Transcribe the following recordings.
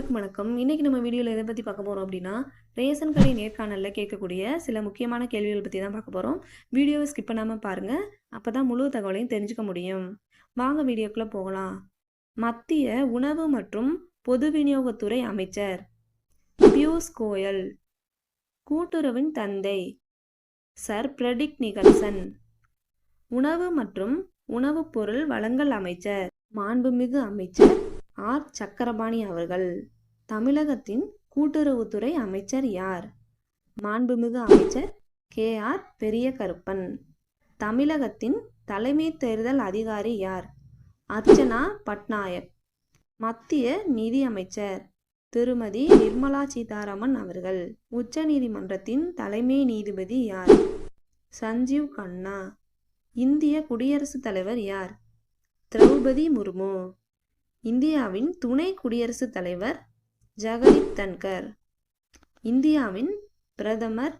அனைவருக்கும் வணக்கம். இன்னைக்கு நம்ம வீடியோவில் எதை பற்றி பார்க்க போகிறோம் அப்படின்னா ரேஷன் கடை நேர்காணலில் கேட்கக்கூடிய சில முக்கியமான கேள்விகள் பற்றி தான் பார்க்க போகிறோம் வீடியோவை ஸ்கிப் பண்ணாமல் பாருங்கள் அப்போ தான் முழு தகவலையும் தெரிஞ்சுக்க முடியும். வாங்க வீடியோக்குள்ளே போகலாம். மத்திய உணவு மற்றும் பொது விநியோகத்துறை அமைச்சர் பியூஷ் கோயல் கூட்டுறவின் தந்தை சர் பிரடிக் நிகல்சன் உணவு மற்றும் உணவுப் பொருள் வழங்கல் அமைச்சர் மாண்புமிகு அமைச்சர் ஆர். சக்கரபாணி அவர்கள் தமிழகத்தின் கூட்டுறவுத்துறை அமைச்சர் யார்? மாண்புமிகு அமைச்சர் கே. ஆர். பெரிய கருப்பன் தமிழகத்தின் தலைமை தேர்தல் அதிகாரி யார்? அர்ச்சனா பட்நாயக். மத்திய நிதி அமைச்சர் திருமதி நிர்மலா சீதாராமன் அவர்கள். உச்சநீதிமன்றத்தின் தலைமை நீதிபதி யார்? சஞ்சீவ் கண்ணா. இந்திய குடியரசுத் தலைவர் யார்? திரௌபதி முர்மு. இந்தியாவின் துணை குடியரசுத் தலைவர் ஜகதீப் தன்கர். இந்தியாவின் பிரதமர்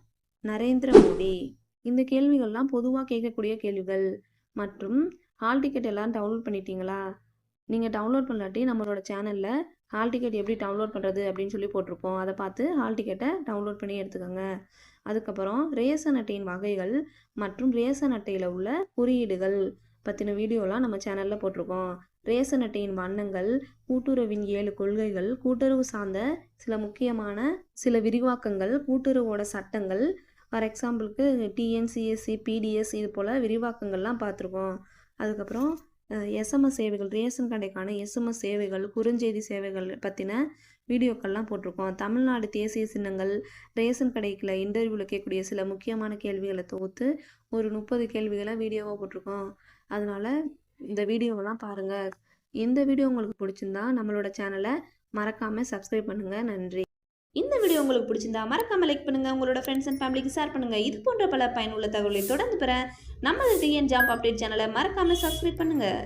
நரேந்திர மோடி. இந்த கேள்விகள்லாம் பொதுவாக கேட்கக்கூடிய கேள்விகள். மற்றும் ஹால் டிக்கெட் எல்லாம் டவுன்லோட் பண்ணிட்டீங்களா? நீங்கள் டவுன்லோட் பண்ணாட்டி நம்மளோட சேனலில் ஹால் டிக்கெட் எப்படி டவுன்லோட் பண்ணுறது அப்படின்னு சொல்லி போட்டிருப்போம். அதை பார்த்து ஹால் டிக்கெட்டை டவுன்லோட் பண்ணி எடுத்துக்கோங்க. அதுக்கப்புறம் ரேஷன் அட்டையின் வகைகள் மற்றும் ரேஷன் அட்டையில் உள்ள குறியீடுகள். பற்றின வீடியோலாம் நம்ம சேனலில் போட்டிருக்கோம். ரேசன் அட்டையின் வண்ணங்கள் கூட்டுறவின் ஏழு கொள்கைகள் கூட்டுறவு சார்ந்த சில முக்கியமான சில விரிவாக்கங்கள் கூட்டுறவோட சட்டங்கள் ஃபார் எக்ஸாம்பிளுக்கு டிஎன்சிஎஸ்சி பிடிஎஸ் இது போல் விரிவாக்கங்கள்லாம் பார்த்துருக்கோம். அதுக்கப்புறம் எஸ்எம்எஸ் சேவைகள் ரேஷன் கடைக்கான எஸ்எம்எஸ் சேவைகள் குறுஞ்செய்தி சேவைகள் பற்றின வீடியோக்கள்லாம் போட்டிருக்கோம். தமிழ்நாடு தேசிய சின்னங்கள் ரேஷன் கடைக்கில் இன்டர்வியூவில் கேட்கக்கூடிய சில முக்கியமான கேள்விகளை தொகுத்து ஒரு முப்பது கேள்விகளை வீடியோவாக போட்டிருக்கோம். அதனால் இந்த வீடியோவெல்லாம் பாருங்கள் இந்த வீடியோ உங்களுக்கு பிடிச்சிருந்தா நம்மளோட சேனலை மறக்காமல் சப்ஸ்கிரைப் பண்ணுங்கள் நன்றி. இந்த வீடியோ உங்களுக்கு பிடிச்சிருந்தா மறக்காமல் லைக் பண்ணுங்கள் உங்களோட ஃப்ரெண்ட்ஸ் அண்ட் ஃபேமிலிக்கு ஷேர் பண்ணுங்கள் இது போன்ற பல பயனுள்ள தகவலை தொடர்ந்து பெற நமது டிஎன் ஜாப் அப்டேட் சேனலை மறக்காமல் சப்ஸ்கிரைப் பண்ணுங்கள்